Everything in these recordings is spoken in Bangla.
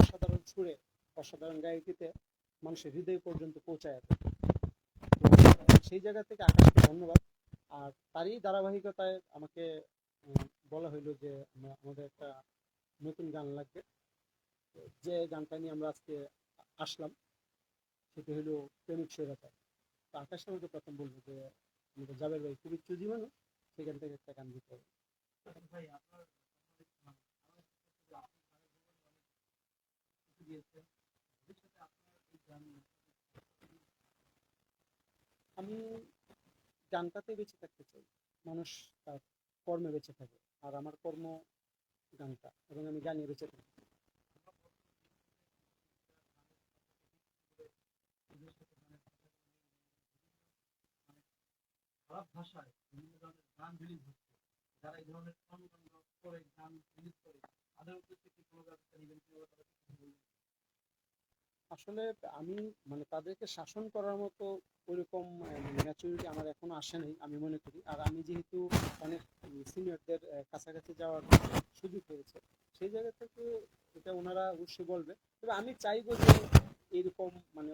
অসাধারণ সুরে, অসাধারণ গায়কিতে মানুষের হৃদয় পর্যন্ত পৌঁছায় তো, সেই জায়গা থেকে আকাশকে ধন্যবাদ। আর তারই ধারাবাহিকতায় আমাকে বলা হইল যে আমাদের একটা নতুন গান লাগবে। যে গানটা নিয়ে আমরা আজকে আসলাম, সেটা হলো প্রেমিক স্বৈরাচার তো আকাশ আমাকে প্রথম বলব যে, আমাদের জাবের ভাই খুবই চুজি মানুষ, সেখান থেকে একটা গান দিতে হবে। ভাই, আপনার মানে আমার যে আপনি সারা জীবনে অনেক কিছু দিয়েছেন ভবিষ্যতে আপনার এই গান আমি গানটাতে বেঁচে থাকতে চাই। মানুষ তার কর্মে বেঁচে থাকে আর আমার কর্ম গানটা এবং আমি গানে বেঁচে থাকি। খারাপ ভাষায় বিভিন্ন ধরনের গান রিলিজ হচ্ছে। যারা এই ধরনের কর্মকাণ্ড করে, গান রিলিজ করে, তাদের উদ্দেশ্যে কি কোনো ব্যবস্থা কীভাবে আসলে আমি মানে তাদেরকে শাসন করার মতো ওইরকম ম্যাচুরিটি আমার এখনও আসে নাই, আমি মনে করি। আর আমি যেহেতু অনেক সিনিয়রদের কাছাকাছি যাওয়ার সুযোগ হয়েছে সেই জায়গা থেকে এটা ওনারা অবশ্যই বলবে। তবে আমি চাইব যে এরকম মানে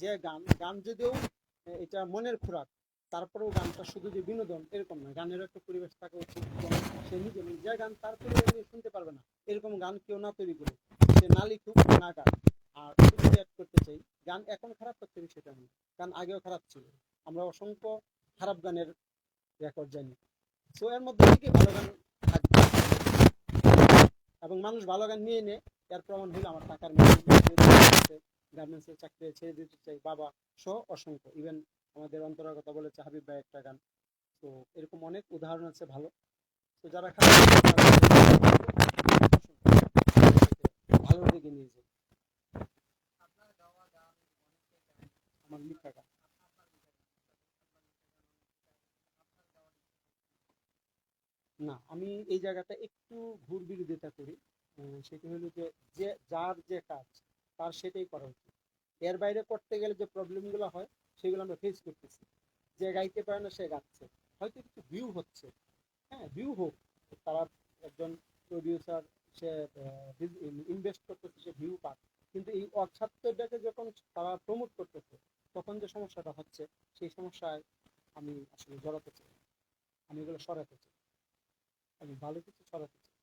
যে গান গান যদিও এটা মনের খোরাক, তারপরেও গানটা শুধু যে বিনোদন এরকম না, গানের একটা পরিবেশ থাকা উচিত সে নিজে মানে যে গান তার পরিবেশ শুনতে পারবে না, এরকম গান কেউ না তৈরি করে সে না লিখুক, না গান আর একটু add করতে চাই গান এখন খারাপ করতে সেটা না গান আগেও খারাপ ছিল। আমরা অসংখ্য খারাপ গানের রেকর্ড জানি। সো এর মধ্যে থেকে ভালো গান এবং মানুষ ভালো গান নিয়ে নে, এর প্রমাণ হলো আমার টাকার গার্মেন্টসের চাকরি ছেড়ে দিতে চাই, বাবা সহ অসংখ্য। ইভেন আমাদের অন্তরের কথা বলেছে হাবিব ভাই একটা গান। তো এরকম অনেক উদাহরণ আছে ভালো। তো যারা খারাপ গান না, আমি এই জায়গাটা একটু ঘুর বিরোধিতা করি সেটা হলো যে যে, যার যে কাজ, তার সেটাই করা উচিত। এর বাইরে করতে গেলে যে প্রবলেমগুলো হয়, সেগুলো আমরা ফেস করতেছি। যে গাইতে পারে না, সে গাচ্ছে। হয়তো কিছু ভিউ হচ্ছে। হ্যাঁ ভিউ হোক, তারা একজন প্রডিউসার সে ইনভেস্ট করতেছে, সে ভিউ পাক। কিন্তু এই অছাত্রটাকে যখন তারা প্রমোট করতেছে যে সমস্যাটা হচ্ছে, সেই সমস্যায় আমি আসলে জড়াতে চাই। আমি এগুলো সরাতে চাই। আমি ভালো কিছু সরাতে চাই।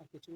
আর কিছু?